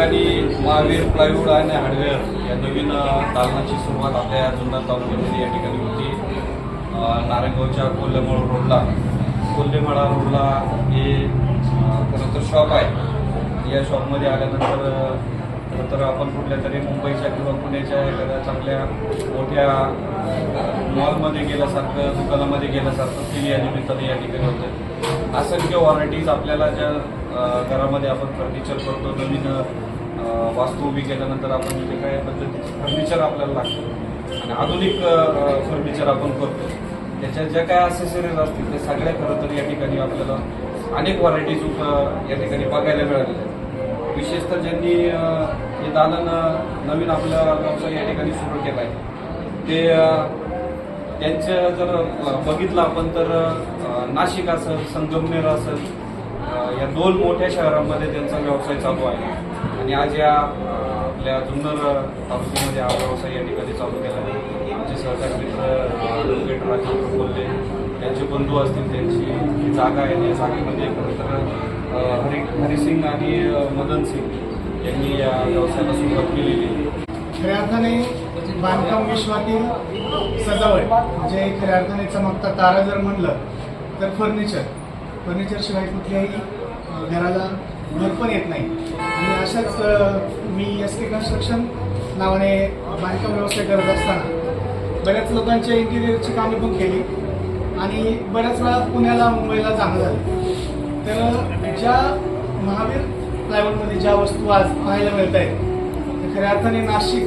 ठिकाणी महावीर प्लायवूड आणि हार्डवेअर या नवीन दालनाची सुरुवात आपल्या या जुन्नर तालुक्यामध्ये या ठिकाणी होती. नारायणगावच्या कोल्हेमळ रोडला. कोल्हेमळा रोडला हे अ, खरं तर शॉप आहे. या शॉपमध्ये आल्यानंतर खरं तर आपण कुठल्या तरी मुंबईच्या किंवा पुण्याच्या एखाद्या चांगल्या मोठ्या मॉलमध्ये गेल्यासारखं दुकानामध्ये गेल्यासारखं फील या निमित्ताने या ठिकाणी होतं. असंख्य व्हरायटीज आपल्याला ज्या घरामध्ये आपण फर्निचर करतो नवीन वास्तू उभी केल्यानंतर आपण जे काय पद्धतीचं फर्निचर आपल्याला लागतं. आणि आधुनिक फर्निचर आपण करतो. त्याच्या ज्या काय असेसरीज असतील ते सगळ्या खरं तर या ठिकाणी आपल्याला अनेक व्हरायटीज या ठिकाणी बघायला मिळालेल्या आहेत. विशेषतः ज्यांनी हे दालन नवीन आपला व्यवसाय या ठिकाणी सुरू केला आहे ते त्यांचं जर बघितलं आपण तर नाशिक असेल संगमनेर असेल या दोन मोठ्या शहरांमध्ये त्यांचा व्यवसाय चालू आहे. आणि आज या आपल्या जुन्नर तालुक्यामध्ये हा व्यवसाय या ठिकाणी चालू केला आमचे सहकारी मित्र ॲडव्होकेट राजेंद्र बोलले. त्यांचे बंधू असतील त्यांची जी जागा आहे या जागेमध्ये खरं हरी हरिसिंग आणि मदन सिंग यांनी या व्यवसायाला सुरुवात केलेली आहे. खऱ्या अर्थाने बांधकाम विश्वातील सजावट म्हणजे खऱ्या अर्थाने चमकता तारा जर म्हणलं तर फर्निचर फर्निचरशिवाय कुठल्याही घराला घर पण येत नाही. आणि अशाच मी एस के कन्स्ट्रक्शन नावाने बांधकाम व्यवसाय करत असताना बऱ्याच लोकांच्या इंटिरियरची कामे पण केली आणि बऱ्याच वेळा पुण्याला मुंबईला जाणं झालं. तर ज्या महावीर प्लायवूडमध्ये ज्या वस्तू आज पाहायला मिळत आहेत खऱ्या अर्थाने नाशिक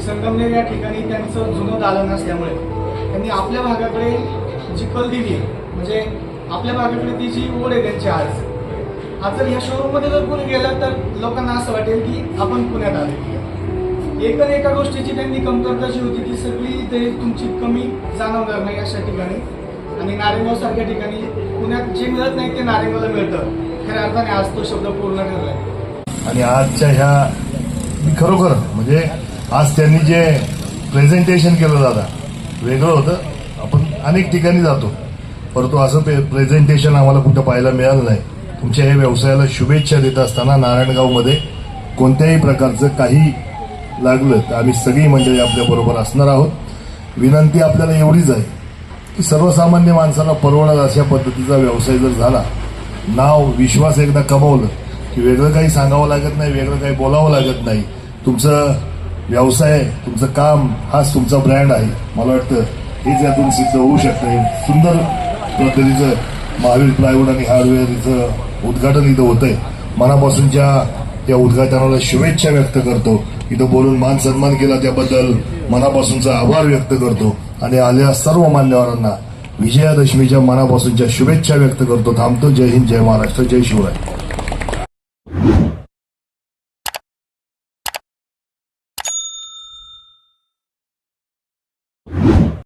संगमनेर या ठिकाणी त्यांचं जुनं दालन असल्यामुळे त्यांनी आपल्या भागाकडे जी कल दिली म्हणजे आपल्या भागाकडे ती जी ओढ आहे त्यांची आज आज जर या शोरूममध्ये जर कोणी गेलं तर लोकांना असं वाटेल की आपण पुण्यात आले. एकच एका गोष्टीची त्यांनी कमतरता जी होती ती सगळी ते तुमची कमी जाणवणार नाही अशा ठिकाणी. आणि नारेगाव सारख्या ठिकाणी पुण्यात जे मिळत नाही ते नारेगावला मिळतं. खऱ्या अर्थाने आज तो शब्द पूर्ण ठरलाय आणि आजच्या ह्या खरोखर म्हणजे आज त्यांनी जे प्रेझेंटेशन केलं दादा वेगळं होतं. आपण अनेक ठिकाणी जातो. परंतु असं प्रेझेंटेशन आम्हाला कुठं पाहायला मिळालं नाही. तुमच्या या व्यवसायाला शुभेच्छा देत असताना नारायणगावमध्ये कोणत्याही प्रकारचं काही लागलं तर आम्ही सगळी मंडळी आपल्याबरोबर असणार आहोत. विनंती आपल्याला एवढीच आहे की सर्वसामान्य माणसाला परवडत अशा पद्धतीचा व्यवसाय जर झाला नाव विश्वास एकदा कमवलं की वेगळं काही सांगावं लागत नाही वेगळं काही बोलावं लागत नाही. तुमचं व्यवसाय तुमचं काम हाच तुमचा ब्रँड आहे. मला वाटतं हेच यातून सिद्ध होऊ शकतं. सुंदर पद्धतीचं महावीर प्लायवूड आणि हार्डवेअरचं उद्घाटन इथं होतंय. मनापासूनच्या या उद्घाटनाला शुभेच्छा व्यक्त करतो. इथं बोलून मान सन्मान केला त्याबद्दल मनापासूनचा आभार व्यक्त करतो. आणि आलेल्या सर्व मान्यवरांना विजयादशमीच्या मनापासूनच्या शुभेच्छा व्यक्त करतो. थांबतो. जय हिंद जय महाराष्ट्र जय शिवराय.